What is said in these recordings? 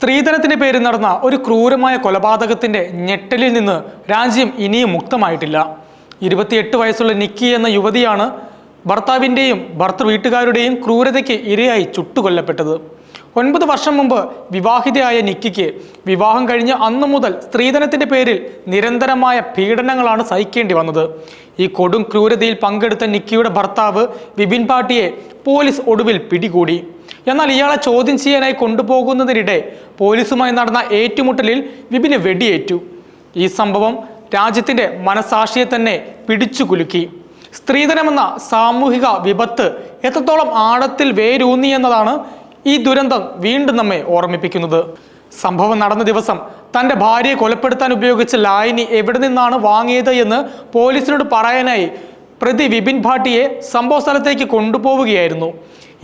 സ്ത്രീധനത്തിന്റെ പേരിൽ നടന്ന ഒരു ക്രൂരമായ കൊലപാതകത്തിന്റെ ഞെട്ടലിൽ നിന്ന് രാജ്യം ഇനിയും മുക്തമായിട്ടില്ല. ഇരുപത്തിയെട്ട് വയസ്സുള്ള നിക്കി എന്ന യുവതിയാണ് ഭർത്താവിന്റെയും ഭർത്തൃ വീട്ടുകാരുടെയും ക്രൂരതയ്ക്ക് ഇരയായി ചുട്ടുകൊല്ലപ്പെട്ടത്. ഒൻപത് വർഷം മുമ്പ് വിവാഹിതയായ നിക്കിക്ക് വിവാഹം കഴിഞ്ഞ് അന്നു മുതൽ സ്ത്രീധനത്തിന്റെ പേരിൽ നിരന്തരമായ പീഡനങ്ങളാണ് സഹിക്കേണ്ടി വന്നത്. ഈ കൊടും ക്രൂരതയിൽ പങ്കെടുത്ത നിക്കിയുടെ ഭർത്താവ് വിപിൻ പാട്ടിയെ പോലീസ് ഒടുവിൽ പിടികൂടി. എന്നാൽ ഇയാളെ ചോദ്യം ചെയ്യാനായി കൊണ്ടുപോകുന്നതിനിടെ പോലീസുമായി നടന്ന ഏറ്റുമുട്ടലിൽ വിപിന് വെടിയേറ്റു. ഈ സംഭവം രാജ്യത്തിന്റെ മനസാക്ഷിയെ തന്നെ പിടിച്ചു കുലുക്കി. സ്ത്രീധനമെന്ന സാമൂഹിക വിപത്ത് എത്രത്തോളം ആഴത്തിൽ വേരൂന്നി എന്നതാണ് ഈ ദുരന്തം വീണ്ടും നമ്മെ ഓർമ്മിപ്പിക്കുന്നത്. സംഭവം നടന്ന ദിവസം തന്റെ ഭാര്യയെ കൊലപ്പെടുത്താൻ ഉപയോഗിച്ച ലായനി എവിടെ നിന്നാണ് വാങ്ങിയത് എന്ന് പോലീസിനോട് പറയാനായി പ്രതി വിപിൻ ഭാട്ടിയെ സംഭവ സ്ഥലത്തേക്ക് കൊണ്ടുപോവുകയായിരുന്നു.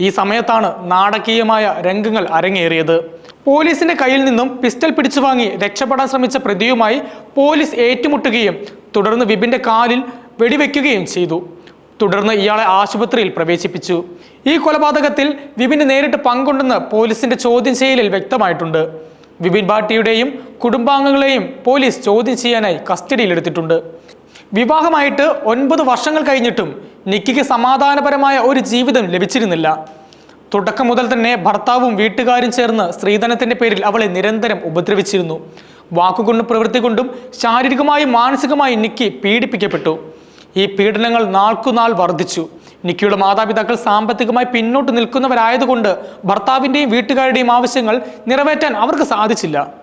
ഈ സമയത്താണ് നാടകീയമായ രംഗങ്ങൾ അരങ്ങേറിയത്. പോലീസിന്റെ കയ്യിൽ നിന്നും പിസ്റ്റൾ പിടിച്ചു വാങ്ങി രക്ഷപ്പെടാൻ ശ്രമിച്ച പ്രതിയുമായി പോലീസ് ഏറ്റുമുട്ടുകയും തുടർന്ന് വിപിന്റെ കാലിൽ വെടിവെക്കുകയും ചെയ്തു. തുടർന്ന് ഇയാളെ ആശുപത്രിയിൽ പ്രവേശിപ്പിച്ചു. ഈ കൊലപാതകത്തിൽ വിപിന് നേരിട്ട് പങ്കുണ്ടെന്ന് പോലീസിന്റെ ചോദ്യം ചെയ്യലിൽ വ്യക്തമായിട്ടുണ്ട്. വിപിൻ ഭാട്ടിയുടെയും കുടുംബാംഗങ്ങളെയും പോലീസ് ചോദ്യം ചെയ്യാനായി കസ്റ്റഡിയിലെടുത്തിട്ടുണ്ട്. വിവാഹമായിട്ട് ഒൻപത് വർഷങ്ങൾ കഴിഞ്ഞിട്ടും നിക്കിക്ക് സമാധാനപരമായ ഒരു ജീവിതം ലഭിച്ചിരുന്നില്ല. തുടക്കം മുതൽ തന്നെ ഭർത്താവും വീട്ടുകാരും ചേർന്ന് സ്ത്രീധനത്തിന്റെ പേരിൽ അവളെ നിരന്തരം ഉപദ്രവിച്ചിരുന്നു. വാക്കുകൊണ്ടും പ്രവൃത്തി കൊണ്ടും ശാരീരികമായും മാനസികമായും നിക്കി പീഡിപ്പിക്കപ്പെട്ടു. ഈ പീഡനങ്ങൾ നാൾക്കുനാൾ വർദ്ധിച്ചു. നിക്കിയുടെ മാതാപിതാക്കൾ സാമ്പത്തികമായി പിന്നോട്ട് നിൽക്കുന്നവരായതുകൊണ്ട് ഭർത്താവിന്റെയും വീട്ടുകാരുടെയും ആവശ്യങ്ങൾ നിറവേറ്റാൻ അവർക്ക് സാധിച്ചില്ല.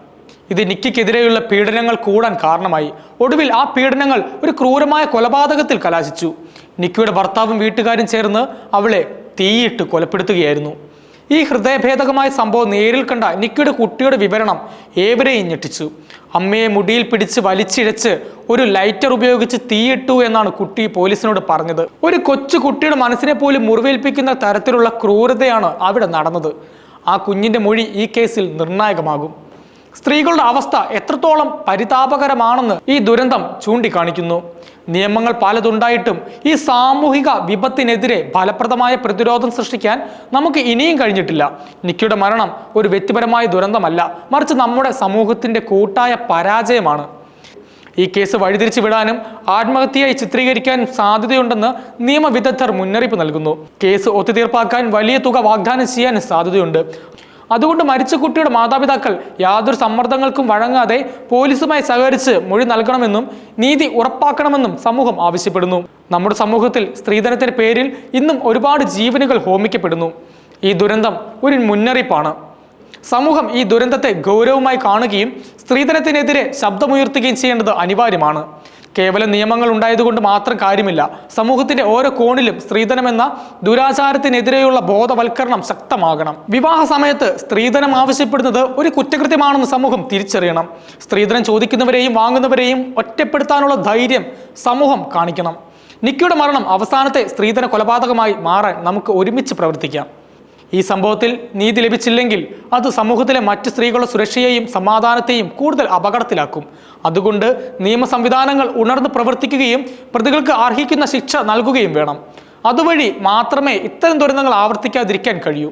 ഇത് നിക്കിക്കെതിരെയുള്ള പീഡനങ്ങൾ കൂടാൻ കാരണമായി. ഒടുവിൽ ആ പീഡനങ്ങൾ ഒരു ക്രൂരമായ കൊലപാതകത്തിൽ കലാശിച്ചു. നിക്കിയുടെ ഭർത്താവും വീട്ടുകാരും ചേർന്ന് അവളെ തീയിട്ട് കൊലപ്പെടുത്തുകയായിരുന്നു. ഈ ഹൃദയഭേദകമായ സംഭവം നേരിൽ കണ്ട നിക്കിയുടെ കുട്ടിയുടെ വിവരണം ഏവരെയും ഞെട്ടിച്ചു. അമ്മയെ മുടിയിൽ പിടിച്ച് വലിച്ചിഴച്ച് ഒരു ലൈറ്റർ ഉപയോഗിച്ച് തീയിട്ടു എന്നാണ് കുട്ടി പോലീസിനോട് പറഞ്ഞത്. ഒരു കൊച്ചു കുട്ടിയുടെ മനസ്സിനെ പോലും മുറിവേൽപ്പിക്കുന്ന തരത്തിലുള്ള ക്രൂരതയാണ് അവിടെ നടന്നത്. ആ കുഞ്ഞിന്റെ മൊഴി ഈ കേസിൽ നിർണായകമാകും. സ്ത്രീകളുടെ അവസ്ഥ എത്രത്തോളം പരിതാപകരമാണെന്ന് ഈ ദുരന്തം ചൂണ്ടിക്കാണിക്കുന്നു. നിയമങ്ങൾ പലതുണ്ടായിട്ടും ഈ സാമൂഹിക വിപത്തിനെതിരെ ഫലപ്രദമായ പ്രതിരോധം സൃഷ്ടിക്കാൻ നമുക്ക് ഇനിയും കഴിഞ്ഞിട്ടില്ല. നിക്കിയുടെ മരണം ഒരു വ്യക്തിപരമായ ദുരന്തമല്ല മറിച്ച് നമ്മുടെ സമൂഹത്തിന്റെ കൂട്ടായ പരാജയമാണ്. ഈ കേസ് വഴിതിരിച്ചു വിടാനും ആത്മഹത്യയായി ചിത്രീകരിക്കാനും സാധ്യതയുണ്ടെന്ന് നിയമവിദഗ്ധർ മുന്നറിയിപ്പ് നൽകുന്നു. കേസ് ഒത്തുതീർപ്പാക്കാൻ വലിയ തുക വാഗ്ദാനം ചെയ്യാനും സാധ്യതയുണ്ട്. അതുകൊണ്ട് മരിച്ച കുട്ടിയുടെ മാതാപിതാക്കൾ യാതൊരു സമ്മർദ്ദങ്ങൾക്കും വഴങ്ങാതെ പോലീസുമായി സഹകരിച്ച് മൊഴി നൽകണമെന്നും നീതി ഉറപ്പാക്കണമെന്നും സമൂഹം ആവശ്യപ്പെടുന്നു. നമ്മുടെ സമൂഹത്തിൽ സ്ത്രീധനത്തിന്റെ പേരിൽ ഇന്നും ഒരുപാട് ജീവനുകൾ ഹോമിക്കപ്പെടുന്നു. ഈ ദുരന്തം ഒരു മുന്നറിയിപ്പാണ്. സമൂഹം ഈ ദുരന്തത്തെ ഗൗരവമായി കാണുകയും സ്ത്രീധനത്തിനെതിരെ ശബ്ദമുയർത്തുകയും ചെയ്യേണ്ടത് അനിവാര്യമാണ്. കേവലം നിയമങ്ങൾ ഉണ്ടായതുകൊണ്ട് മാത്രം കാര്യമില്ല. സമൂഹത്തിന്റെ ഓരോ കോണിലും സ്ത്രീധനമെന്ന ദുരാചാരത്തിനെതിരെയുള്ള ബോധവൽക്കരണം ശക്തമാകണം. വിവാഹ സമയത്ത് സ്ത്രീധനം ആവശ്യപ്പെടുന്നത് ഒരു കുറ്റകൃത്യമാണെന്ന് സമൂഹം തിരിച്ചറിയണം. സ്ത്രീധനം ചോദിക്കുന്നവരെയും വാങ്ങുന്നവരെയും ഒറ്റപ്പെടുത്താനുള്ള ധൈര്യം സമൂഹം കാണിക്കണം. നിക്കിയുടെ മരണം അവസാനത്തെ സ്ത്രീധന കൊലപാതകമായി മാറാൻ നമുക്ക് ഒരുമിച്ച് പ്രവർത്തിക്കാം. ഈ സംഭവത്തിൽ നീതി ലഭിച്ചില്ലെങ്കിൽ അത് സമൂഹത്തിലെ മറ്റ് സ്ത്രീകളുടെ സുരക്ഷയെയും സമാധാനത്തെയും കൂടുതൽ അപകടത്തിലാക്കും. അതുകൊണ്ട് നിയമ സംവിധാനങ്ങൾ ഉണർന്ന് പ്രവർത്തിക്കുകയും പ്രതികൾക്ക് അർഹിക്കുന്ന ശിക്ഷ നൽകുകയും വേണം. അതുവഴി മാത്രമേ ഇത്തരം ദുരന്തങ്ങൾ ആവർത്തിക്കാതിരിക്കാൻ കഴിയൂ.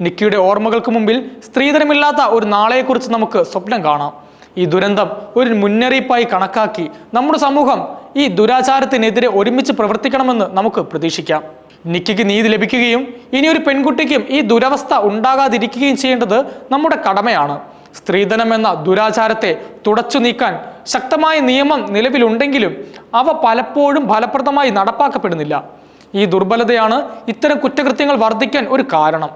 നിക്കിയുടെ ഓർമ്മകൾക്ക് മുമ്പിൽ സ്ത്രീധനമില്ലാത്ത ഒരു നാളെയെക്കുറിച്ച് നമുക്ക് സ്വപ്നം കാണാം. ഈ ദുരന്തം ഒരു മുന്നറിയിപ്പായി കണക്കാക്കി നമ്മുടെ സമൂഹം ഈ ദുരാചാരത്തിനെതിരെ ഒരുമിച്ച് പ്രവർത്തിക്കണമെന്ന് നമുക്ക് പ്രതീക്ഷിക്കാം. നിക്കിക്ക് നീതി ലഭിക്കുകയും ഇനി ഒരു പെൺകുട്ടിക്കും ഈ ദുരവസ്ഥ ഉണ്ടാകാതിരിക്കുകയും ചെയ്യേണ്ടത് നമ്മുടെ കടമയാണ്. സ്ത്രീധനം എന്ന ദുരാചാരത്തെ തുടച്ചു നീക്കാൻ ശക്തമായ നിയമം നിലവിലുണ്ടെങ്കിലും അവ പലപ്പോഴും ഫലപ്രദമായി നടപ്പാക്കപ്പെടുന്നില്ല. ഈ ദുർബലതയാണ് ഇത്തരം കുറ്റകൃത്യങ്ങൾ വർദ്ധിക്കാൻ ഒരു കാരണം.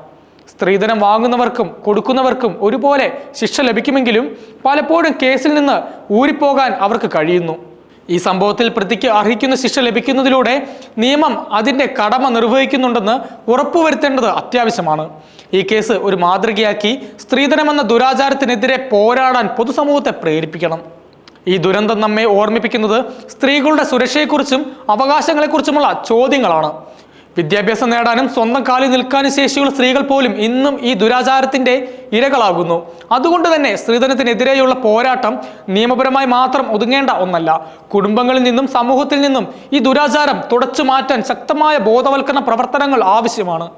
സ്ത്രീധനം വാങ്ങുന്നവർക്കും കൊടുക്കുന്നവർക്കും ഒരുപോലെ ശിക്ഷ ലഭിക്കുമെങ്കിലും പലപ്പോഴും കേസിൽ നിന്ന് ഊരിപ്പോകാൻ അവർക്ക് കഴിയുന്നു. ഈ സംഭവത്തിൽ പ്രതിക്ക് അർഹിക്കുന്ന ശിക്ഷ ലഭിക്കുന്നതിലൂടെ നിയമം അതിന്റെ കടമ നിർവഹിക്കുന്നുണ്ടെന്ന് ഉറപ്പുവരുത്തേണ്ടത് അത്യാവശ്യമാണ്. ഈ കേസ് ഒരു മാതൃകയാക്കി സ്ത്രീധനമെന്ന ദുരാചാരത്തിനെതിരെ പോരാടാൻ പൊതുസമൂഹത്തെ പ്രേരിപ്പിക്കണം. ഈ ദുരന്തം നമ്മെ ഓർമ്മിപ്പിക്കുന്നത് സ്ത്രീകളുടെ സുരക്ഷയെക്കുറിച്ചും അവകാശങ്ങളെക്കുറിച്ചുമുള്ള ചോദ്യങ്ങളാണ്. വിദ്യാഭ്യാസം നേടാനും സ്വന്തം കാലിൽ നിൽക്കാനും ശേഷിയുള്ള സ്ത്രീകൾ പോലും ഇന്നും ഈ ദുരാചാരത്തിന്റെ ഇരകളാകുന്നു. അതുകൊണ്ട് തന്നെ സ്ത്രീധനത്തിനെതിരെയുള്ള പോരാട്ടം നിയമപരമായി മാത്രം ഒതുങ്ങേണ്ട ഒന്നല്ല. കുടുംബങ്ങളിൽ നിന്നും സമൂഹത്തിൽ നിന്നും ഈ ദുരാചാരം തുടച്ചു മാറ്റാൻ ശക്തമായ ബോധവൽക്കരണ പ്രവർത്തനങ്ങൾ ആവശ്യമാണ്.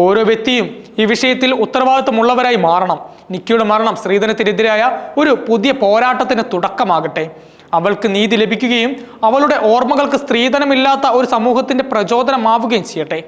ഓരോ വ്യക്തിയും ഈ വിഷയത്തിൽ ഉത്തരവാദിത്വമുള്ളവരായി മാറണം. നിക്കിയുടെ മരണം സ്ത്രീധനത്തിനെതിരായ ഒരു പുതിയ പോരാട്ടത്തിന് തുടക്കമാകട്ടെ. അവൾക്ക് നീതി ലഭിക്കുകയും അവളുടെ ഓർമ്മകൾക്ക് സ്ത്രീധനമില്ലാത്ത ഒരു സമൂഹത്തിന്റെ പ്രചോദനമാവുകയും ചെയ്യട്ടെ.